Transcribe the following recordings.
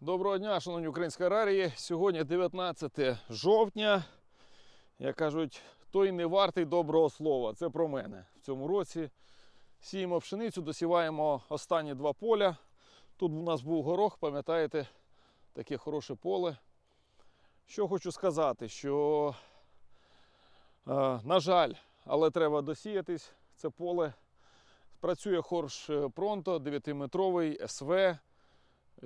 Доброго дня, шановні українські аграрії. Сьогодні 19 жовтня. Як кажуть, той не вартий доброго слова. Це про мене. В цьому році сіємо пшеницю, досіваємо останні два поля. Тут у нас був горох, пам'ятаєте, таке хороше поле. Що хочу сказати, що, е, на жаль, але треба досіятись. Це поле. Працює Хорш Пронто, 9-метровий СВ.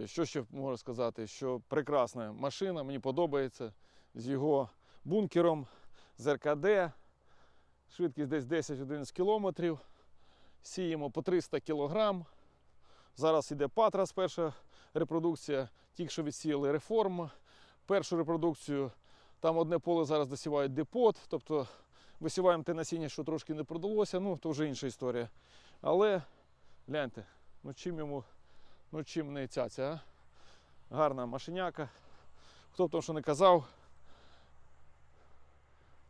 Що ще можу сказати? Що прекрасна машина, мені подобається з його бункером, з РКД. Швидкість десь 10-11 кілометрів. Сіємо по 300 кілограм. Зараз іде Патрас, перша репродукція. Тільки що відсіяли реформ. Першу репродукцію там одне поле зараз досівають депот. Тобто висіваємо те насіння, що трошки не продалося. Ну, то вже інша історія. Але гляньте, ну чим йому Ну чим не цяця, а? Гарна машиняка. Хто б там що не казав.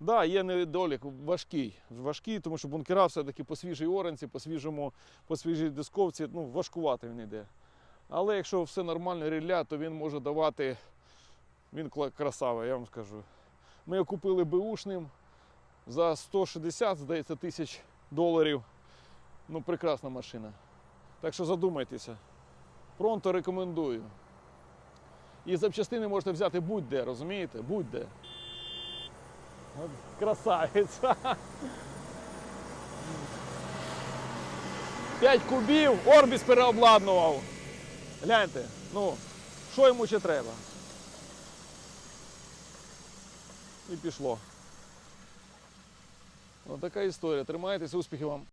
Да, є недолік важкий. Важкий, тому що бункера все-таки по свіжій оранці, по свіжому, по свіжій дисковці, ну, важкувати він йде. Але якщо все нормально рілля, то він може давати. Він красава, я вам скажу. Ми його купили беушним за 160, здається, тисяч доларів. Ну, прекрасна машина. Так що задумайтеся. Пронто рекомендую. І запчастини можете взяти будь-де, розумієте? Будь-де. Красавець. П'ять кубів, Орбіс переобладнував. Гляньте, ну, що йому ще треба? І пішло. Ось така історія. Тримайтеся, успіхів вам.